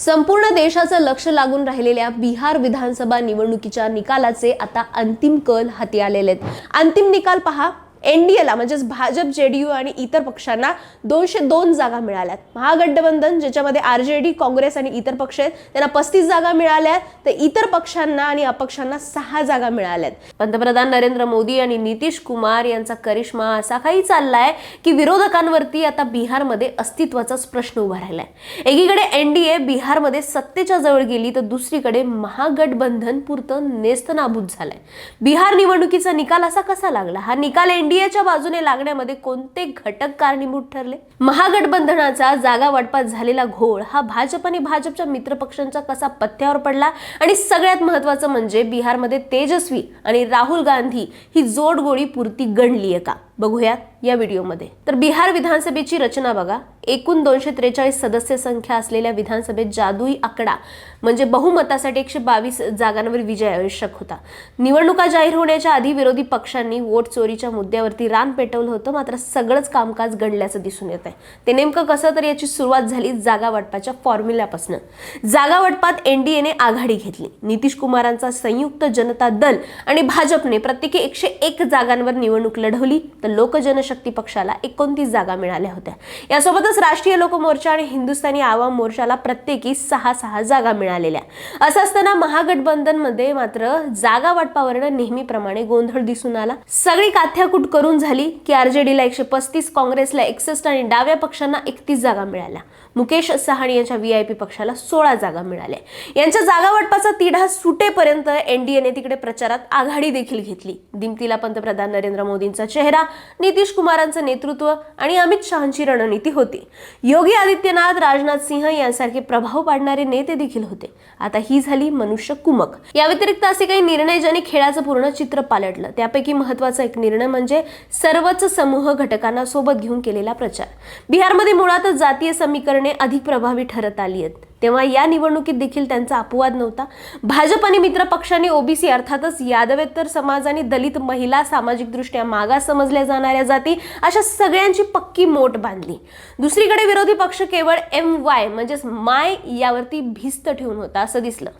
संपूर्ण देशाचं लक्ष लागून राहिलेल्या बिहार विधानसभा निवडणुकीच्या निकालाचे आता अंतिम कल हाती आलेले आहेत. अंतिम निकाल पहा. एनडीएला म्हणजेच भाजप जेडीयू आणि इतर पक्षांना दोनशे दोन जागा मिळाल्यात. महागठबंधन ज्याच्यामध्ये आर जे डी काँग्रेस आणि इतर पक्ष आहेत त्यांना पस्तीस जागा मिळाल्या तर इतर पक्षांना आणि अपक्षांना सहा जागा मिळाल्यात. पंतप्रधान नरेंद्र मोदी आणि नितीश कुमार यांचा करिश्मा असा काही चाललाय की विरोधकांवरती आता बिहारमध्ये अस्तित्वाचाच प्रश्न उभा राहिलाय. एकीकडे एनडीए बिहारमध्ये सत्तेच्या जवळ गेली तर दुसरीकडे महागठबंधन पुरतं नेस्तनाभूत झालंय. बिहार निवडणुकीचा निकाल असा कसा लागला? हा निकाल एनडीएच्या बाजूने लागण्यामध्ये कोणते घटक कारणीभूत ठरले? महागठबंधनाचा जागा वाटपात झालेला घोळ हा भाजप आणि भाजपच्या मित्रपक्षांचा कसा पथ्यावर पडला? आणि सगळ्यात महत्वाचं म्हणजे बिहारमध्ये तेजस्वी आणि राहुल गांधी ही जोडगोळी पुरती गणली आहे का? बघूयात या व्हिडिओमध्ये. तर बिहार विधानसभेची रचना बघा. एकूण दोनशे त्रेचाळीस सदस्य संख्या असलेल्या विधानसभेत जादुई आकडा म्हणजे बहुमतासाठी एकशे बावीस जागांवर विजय आवश्यक होता. निवडणुका जाहीर होण्याच्या आधी विरोधी पक्षांनी वोट चोरीच्या मुद्द्यावरती रान पेटवलं होतं मात्र सगळंच कामकाज घडल्याचं दिसून येत आहे. ते नेमकं कसं तर याची सुरुवात झाली जागा वाटपाच्या फॉर्म्युल्यापासून जागा वाटपात एनडीएने आघाडी घेतली. नितीश कुमारांचा संयुक्त जनता दल आणि भाजपने प्रत्येकी एकशे एक जागांवर निवडणूक लढवली. तर लोक जनशक्ती पक्षाला एकोणतीस जागा मिळाल्या होत्या. यासोबतच राष्ट्रीय लोक मोर्चा आणि हिंदुस्थानी आवाम मोर्चाला प्रत्येकी सहा सहा जागा मिळालेल्या. असं असताना महागठबंधनमध्ये मात्र जागा वाटपावरनं नेहमीप्रमाणे गोंधळ दिसून आला. सगळी काथ्याकूट करून झाली की आरजेडीला एकशे पस्तीस काँग्रेसला एकसष्ट आणि डाव्या पक्षांना एकतीस जागा मिळाल्या. मुकेश सहाणी यांच्या व्हीआयपी पक्षाला सोळा जागा मिळाल्या. यांच्या जागा वाटपाचा तिढा सुटेपर्यंत एनडीएने तिकडे प्रचारात आघाडी देखील घेतली. दिमतीला पंतप्रधान नरेंद्र मोदींचा चेहरा नितीश कुमारांचं नेतृत्व आणि अमित शहांची रणनीती होती. योगी आदित्यनाथ राजनाथ सिंह यांसारखे प्रभाव पाडणारे नेते देखील होते. आता ही झाली मनुष्य कुमक. या व्यतिरिक्त असे काही निर्णय ज्यांनी खेळाचं पूर्ण चित्र पालटलं. त्यापैकी महत्त्वाचा एक निर्णय म्हणजे सर्वच समूह घटकांना सोबत घेऊन केलेला प्रचार. बिहारमध्ये मुळातच जातीय समीकरणे अधिक प्रभावी ठरत आली आहेत. तेव्हा या निवडणुकीत देखील त्यांचा अपवाद नव्हता. भाजप आणि मित्र पक्षांनी ओबीसी अर्थातच यादवेतर समाज आणि दलित महिला सामाजिकदृष्ट्या मागास समजल्या जाणाऱ्या जाती अशा सगळ्यांची पक्की मोठ बांधली. दुसरीकडे विरोधी पक्ष केवळ एम वाय म्हणजेच माय यावरती भिस्त ठेवून होता असं दिसलं.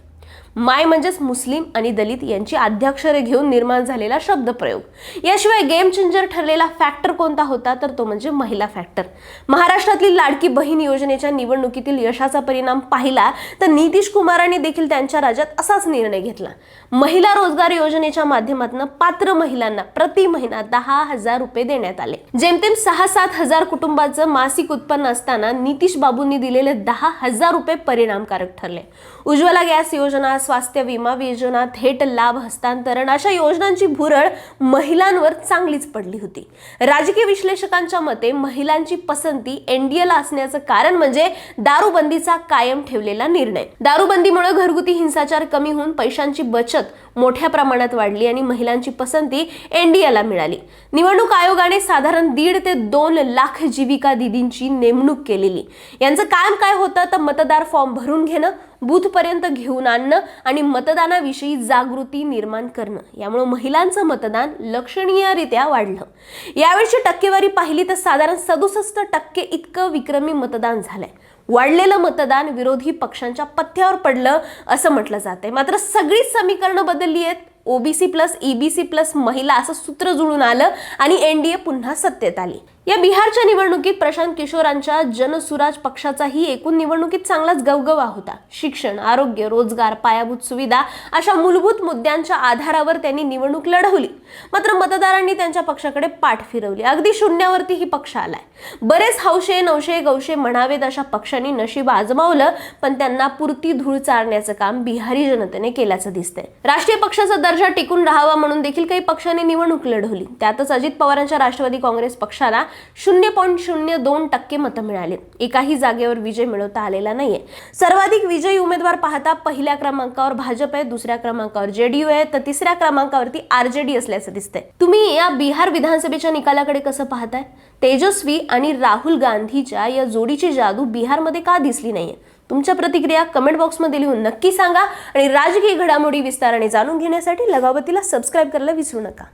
माय म्हणजेच मुस्लिम आणि दलित यांची आद्याक्षरे घेऊन निर्माण झालेला शब्दप्रयोग. याशिवाय गेम चेंजर ठरलेला फॅक्टर कोणता होता? तर तो म्हणजे महिला फॅक्टर महाराष्ट्रातली लाडकी बहीण योजनेच्या निवडणुकीतील यशाचा परिणाम पाहिला तर नितीश कुमारांनी देखील त्यांच्या राज्यात असाच निर्णय घेतला. महिला रोजगार योजनेच्या माध्यमातून पात्र महिलांना प्रति महिना दहा हजार रुपये देण्यात आले. जेमतेम सहा सात हजार कुटुंबाचं मासिक उत्पन्न असताना नितीश बाबूंनी दिलेले दहा हजार रुपये परिणामकारक ठरले. उज्ज्वला गॅस योजना स्वास्थ्य विमा योजना थेट लाभ हस्तांतरण अशा योजनांची भुरळ महिलांवर चांगलीच पडली होती. राजकीय विश्लेषकांच्या मते महिलांची पसंती एनडीएला असण्याचं कारण म्हणजे दारूबंदीचा कायम ठेवलेला निर्णय. दारूबंदीमुळे घरगुती हिंसाचार कमी होऊन पैशांची बचत मोठ्या प्रमाणात वाढली आणि महिलांची पसंती एनडीएला मिळाली. निवडणूक आयोगाने साधारण दीड ते दोन लाख जीविका दिदींची नेमणूक केलेली. यांचं काम काय होतं? तर मतदार फॉर्म भरून घेणं बूथपर्यंत घेऊन आणणं आणि मतदानाविषयी जागृती निर्माण करणं. यामुळे महिलांचं मतदान लक्षणीयरित्या वाढलं. यावेळची टक्केवारी पाहिली तर साधारण सदुसष्ट टक्के इतकं विक्रमी मतदान झालंय. वाढलेलं मतदान विरोधी पक्षांच्या पथ्यावर पडलं असं म्हटलं जातंय. मात्र सगळीच समीकरणं बदलली आहेत. ओबीसी प्लस ईबीसी प्लस महिला असं सूत्र जुळून आलं आणि एनडीए पुन्हा सत्तेत आली. या बिहारच्या निवडणुकीत प्रशांत किशोरांच्या जनसुराज पक्षाचाही एकूण निवडणुकीत चांगलाच गवगवा होता. शिक्षण आरोग्य रोजगार पायाभूत सुविधा अशा मूलभूत मुद्द्यांच्या आधारावर त्यांनी निवडणूक लढवली. मात्र मतदारांनी त्यांच्या पक्षाकडे पाठ फिरवली. अगदी शून्यावरती ही पक्ष आलाय. बरेच हौशे नवशे गौशे म्हणावेत अशा पक्षांनी नशीब आजमावलं पण त्यांना पुरती धूळ चारण्याचं काम बिहारी जनतेने केल्याचं दिसतंय. राष्ट्रीय पक्षाचा दर्जा टिकून राहावा म्हणून देखील काही पक्षांनी निवडणूक लढवली. त्यातच अजित पवारांच्या राष्ट्रवादी काँग्रेस पक्षाला शून्य पॉईंट शून्य दोन टक्के मतं मिळाली. एकाही जागेवर विजय मिळवता आलेला नाहीये. सर्वाधिक विजयी उमेदवार पाहता पहिल्या क्रमांकावर भाजप आहे दुसऱ्या क्रमांकावर जेडीयू आहे तर तिसऱ्या क्रमांकावरती आरजेडी असल्याचं दिसतंय. तुम्ही या बिहार विधानसभेच्या निकालाकडे कसं पाहताय? तेजस्वी आणि राहुल गांधीच्या या जोडीची जादू बिहारमध्ये का दिसली नाहीये? तुमच्या प्रतिक्रिया कमेंट बॉक्समध्ये लिहून नक्की सांगा आणि राजकीय घडामोडी विस्ताराने जाणून घेण्यासाठी लगावतीला सबस्क्राईब करायला विसरू नका.